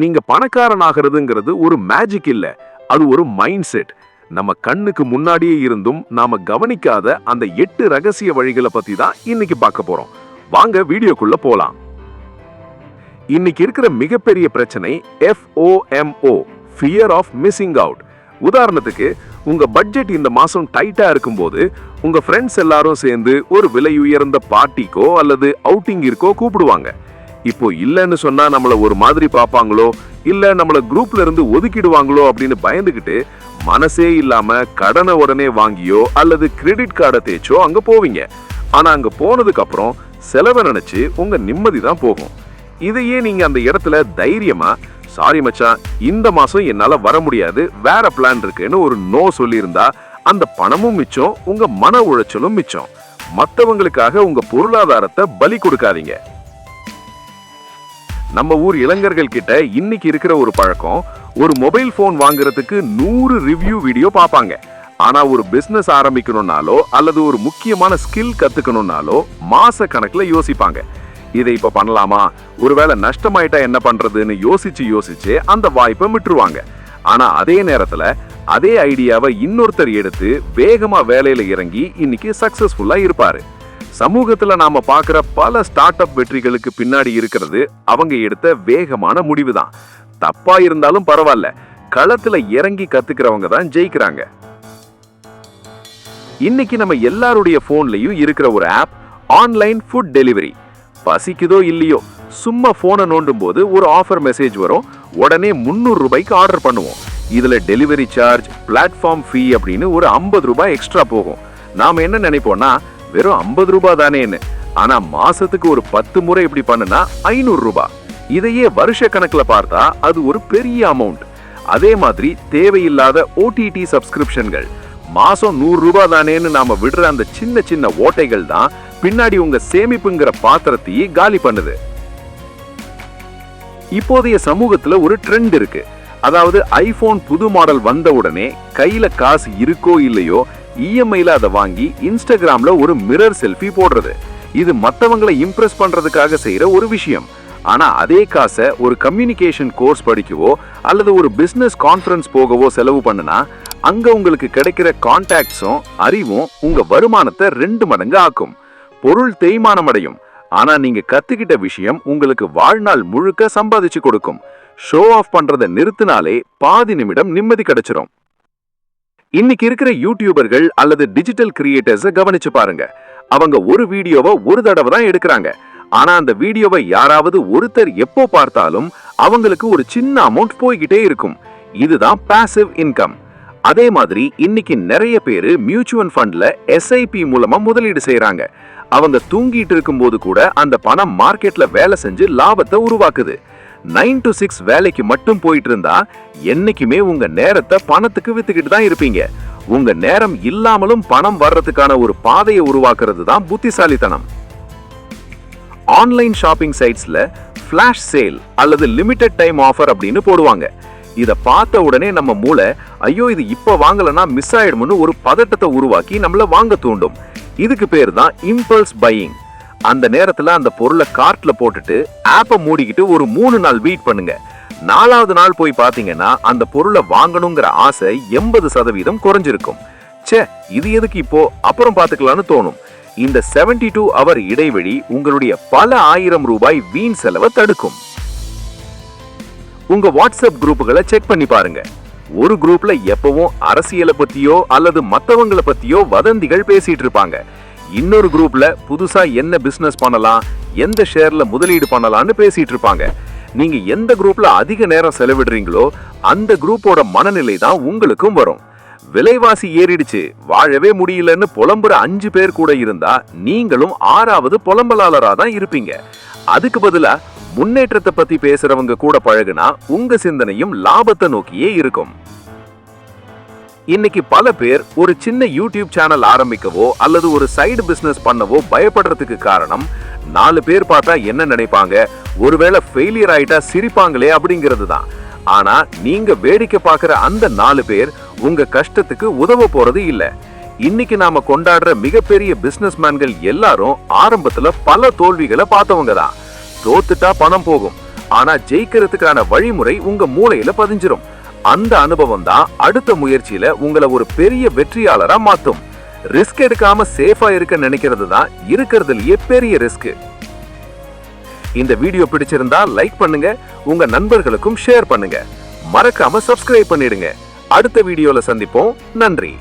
நீங்க பணக்காரன் ஆகிறதுங்கிறது ஒரு மேஜிக் இல்ல. அது ஒரு மைண்ட் செட் நம்ம கண்ணுக்கு முன்னாடியே இருந்தும் நாம கவனிக்காத அந்த எட்டு ரகசிய வழிகளை பத்தி தான் இன்னைக்கு பார்க்க போறோம். வாங்க வீடியோக்குள்ள போலாம். இன்னைக்கு இருக்கிற மிகப்பெரிய பிரச்சனை FOMO fear of missing out உதாரணத்துக்கு உங்க பட்ஜெட் இந்த மாசம் டைட்டா இருக்கும்போது உங்க ஃப்ரெண்ட்ஸ் எல்லாரும் சேர்ந்து ஒரு விலை உயர்ந்த பார்ட்டிக்கோ அல்லது அவுட்டிங்கிற்கோ கூப்பிடுவாங்க. இப்போ இல்லைன்னு சொன்னா நம்மள ஒரு மாதிரி பார்ப்பாங்களோ? இல்ல நம்மள குரூப்ல இருந்து ஒதுக்கிடுவாங்களோ அப்படின்னு பயந்துகிட்டு மனசே இல்லாம கடனை உடனே வாங்கியோ அல்லது கிரெடிட் கார்டை தேய்ச்சோ அங்க போவீங்க. ஆனா அங்க போனதுக்கு அப்புறம் செலவை நினைச்சு உங்க நிம்மதி தான் போகும். இதையே நீங்க அந்த இடத்துல தைரியமா சாரி மச்சான் இந்த மாசம் என்னால வர முடியாது வேற பிளான் இருக்குன்னு ஒரு நோ சொல்லியிருந்தா அந்த பணமும் மிச்சம் உங்க மன உளைச்சலும் மிச்சம். மற்றவங்களுக்காக உங்க பொருளாதாரத்தை பலி கொடுக்காதீங்க. நம்ம ஊர் இளைஞர்கள் கிட்ட இன்னைக்கு இருக்கிற ஒரு பழக்கம் ஒரு மொபைல் ஃபோன் வாங்குறதுக்கு நூறு ரிவ்யூ வீடியோ பார்ப்பாங்க. ஆனா ஒரு பிசினஸ் ஆரம்பிக்கணும்னாலோ அல்லது ஒரு முக்கியமான ஸ்கில் கத்துக்கணும்னாலோ மாச கணக்குல யோசிப்பாங்க. இதை இப்ப பண்ணலாமா? ஒருவேளை நஷ்டமாயிட்டா என்ன பண்றதுன்னு யோசிச்சு யோசிச்சு அந்த வாய்ப்பை விட்டுருவாங்க. ஆனா அதே நேரத்துல அதே ஐடியாவை இன்னொருத்தர் எடுத்து வேகமா வேலையில இறங்கி இன்னைக்கு சக்சஸ்ஃபுல்லா இருப்பாரு. சமூகத்துல நாம பார்க்குற பல ஸ்டார்ட் அப் வெற்றிகளுக்கு பின்னாடி இருக்கிறது அவங்க எடுத்த வேகமான முடிவு தான் தப்பா இருந்தாலும் பரவாயில்ல. களத்துல இறங்கி கத்துக்கிறவங்க தான் ஜெயிக்கிறாங்க. இன்னைக்கு நம்ம எல்லாருடைய போன்லயும் இருக்கிற ஒரு ஆப் ஆன்லைன் ஃபுட் டெலிவரி பசிக்குதோ இல்லையோ சும்மா போனை நோண்டும் போது ஒரு ஆஃபர் மெசேஜ் வரும். உடனே முந்நூறு ரூபாய்க்கு ஆர்டர் பண்ணுவோம். இதுல டெலிவரி சார்ஜ் பிளாட்ஃபார்ம் ஃபீ அப்படின்னு ஒரு ஐம்பது ரூபாய் எக்ஸ்ட்ரா போகும். நாம என்ன நினைப்போம்னா வெறும் ஐம்பது ரூபாய் தானேன்னு. ஆனா மாசத்துக்கு ஒரு பத்து முறை இப்படி பண்ணுனா ஐநூறு ரூபாய் இதையே வருஷ கணக்குல பார்த்தா அது ஒரு பெரிய அமௌண்ட் அதே மாதிரி தேவையில்லாத ஓடிடி சப்ஸ்கிரிப்ஷன்கள் மாசம் நூறு ரூபாய் தானேன்னு நாம விடுற அந்த சின்ன சின்ன ஓட்டைகள் தான் பின்னாடி உங்க சேமிப்புங்கிற பாத்திரத்தையே காலி பண்ணுது. இப்போதைய சமூகத்துல ஒரு ட்ரெண்ட் இருக்கு. அதாவது ஐபோன் புது மாடல் வந்த உடனே கையில காசு இருக்கோ இல்லையோ இஎம்ஐல அதை வாங்கி இன்ஸ்டாகிராம்ல ஒரு மிரர் செல்ஃபி போடுறது. இது மத்தவங்களை இம்ப்ரெஸ் பண்றதுக்காக செய்யற ஒரு விஷயம். ஆனா அதே காசை ஒரு கம்யூனிகேஷன் கோர்ஸ் படிக்கவோ அல்லது ஒரு பிசினஸ் கான்ஃபரன்ஸ் போகவோ செலவு பண்ணுனா அங்க உங்களுக்கு கிடைக்கிற கான்டாக்ட்ஸும் அறிவும் உங்க வருமானத்தை ரெண்டு மடங்கு ஆக்கும். பொருள் தேய்மானம் அடையும். ஆனா நீங்க கத்துக்கிட்ட விஷயம் உங்களுக்கு வாழ்நாள் முழுக்க சம்பாதிச்சு கொடுக்கும். ஷோ ஆஃப் பண்றதை நிறுத்தினாலே பாதி நிமிடம் நிம்மதி கிடைச்சிரும். இன்னைக்கு இருக்கிற யூடியூபர்கள் அல்லது டிஜிட்டல் கிரியேட்டர்ஸை கவனிச்சு பாருங்க. அவங்க ஒரு வீடியோவை ஒரு தடவை தான் எடுக்கிறாங்க. ஆனா அந்த வீடியோவை யாராவது ஒருத்தர் எப்போ பார்த்தாலும் அவங்களுக்கு ஒரு சின்ன அமௌண்ட் போய்கிட்டே இருக்கும். இதுதான் பாசிவ் இன்கம் அதே மாதிரி இன்னைக்கு நிறைய பேர் மியூச்சுவல் ஃபண்ட்ல எஸ்ஐபி மூலமா முதலீடு செய்யறாங்க அவங்க தூங்கிட்டு இருக்கும்போது கூட அந்த பணம் மார்க்கெட்ல வேலை செஞ்சு லாபத்தை உருவாக்குது. நைன் டு சிக்ஸ் வேலைக்கு மட்டும் போயிட்டு இருந்தா என்னைக்குமே உங்க நேரத்தை பணத்துக்கு வித்துக்கிட்டு தான் இருப்பீங்க. உங்க நேரம் இல்லாமலும் பணம் வர்றதுக்கான ஒரு பாதையை உருவாக்குறது தான் புத்திசாலித்தனம். ஆன்லைன் ஷாப்பிங் சைட்ஸ்ல ஃப்ளாஷ் சேல் அல்லது லிமிடெட் டைம் ஆஃபர் அப்படின்னு போடுவாங்க. இதை பார்த்த உடனே நம்ம மூளை ஐயோ இது இப்போ வாங்கலனா மிஸ் ஆயிடும்னு ஒரு பதட்டத்தை உருவாக்கி நம்மள வாங்க தூண்டும். இதுக்கு பேர் தான் இம்பல்ஸ் பையிங் அந்த நேரத்துல அந்த பொருளை கார்ட்ல போட்டுட்டு ஆப்பை மூடிக்கிட்டு ஒரு மூணு நாள் வெயிட் பண்ணுங்க. நாலாவது நாள் போய் பாத்தீங்கன்னா அந்த பொருளை வாங்கணுங்கிற ஆசை எண்பது சதவீதம் குறைஞ்சிருக்கும். ச்சே இது எதுக்கு இப்போ? அப்புறம் பாத்துக்கலாம்னு தோணும். இந்த 72 டூ அவர் இடைவெளி உங்களுடைய பல ஆயிரம் ரூபாய் வீண் செலவை தடுக்கும். உங்க வாட்ஸ்அப் குரூப்புகளை செக் பண்ணி பாருங்க. ஒரு குரூப்ல எப்பவும் அரசியலை பத்தியோ அல்லது மத்தவங்கள பத்தியோ வதந்திகள் பேசிட்டு இருப்பாங்க. இன்னொரு குரூப்ல புதுசா என்ன பிசினஸ் பண்ணலாம் எந்த ஷேர்ல முதலீடு பண்ணலாம்னு பேசிட்டு இருப்பாங்க. நீங்க எந்த குரூப்ல அதிக நேரம் செலவிடுறீங்களோ அந்த குரூப்போட மனநிலை தான் உங்களுக்கும் வரும். விலைவாசி ஏறிடுச்சு வாழவே முடியலன்னு புலம்புற அஞ்சு பேர் கூட இருந்தா நீங்களும் ஆறாவது புலம்பலாளரா தான் இருப்பீங்க. அதுக்கு பதிலா முன்னேற்றத்தை பத்தி பேசுறவங்க கூட பழகுனா உங்க சிந்தனையும் லாபத்தை நோக்கியே இருக்கும். இன்னைக்கு பல பேர் ஒரு சின்ன யூடியூப் சேனல் ஆரம்பிக்கவோ அல்லது ஒரு சைடு பிசினஸ் பண்ணவோ பயப்படுறதுக்கு காரணம் நாலு பேர் பார்த்தா என்ன நினைப்பாங்க? ஒருவேளை ஃபெயிலியர் ஆயிட்டா சிரிப்பாங்களே அப்படிங்கிறது தான். ஆனா நீங்க வேடிக்கை பார்க்குற அந்த நாலு பேர் உங்க கஷ்டத்துக்கு உதவ போறது இல்ல. இன்னைக்கு நாம கொண்டாடுற மிகப்பெரிய பிசினஸ்மேன்கள் எல்லாரும் ஆரம்பத்துல பல தோல்விகளை பார்த்தவங்க தான். தோத்துட்டா பணம் போகும். ஆனா ஜெயிக்கிறதுக்கான வழிமுறை உங்க மூளையில பதிஞ்சிரும். அந்த அனுபவம் தான் அடுத்த முயற்சியில உங்களை ஒரு பெரிய வெற்றியாளரா மாத்தும். ரிஸ்க் எடுக்காம சேஃபா இருக்க நினைக்கிறது தான் இருக்கிறதுலயே பெரிய ரிஸ்க் இந்த வீடியோ பிடிச்சிருந்தா லைக் பண்ணுங்க உங்க நண்பர்களுக்கும் ஷேர் பண்ணுங்க. மறக்காம சப்ஸ்கிரைப் பண்ணிடுங்க. அடுத்த வீடியோல சந்திப்போம். நன்றி.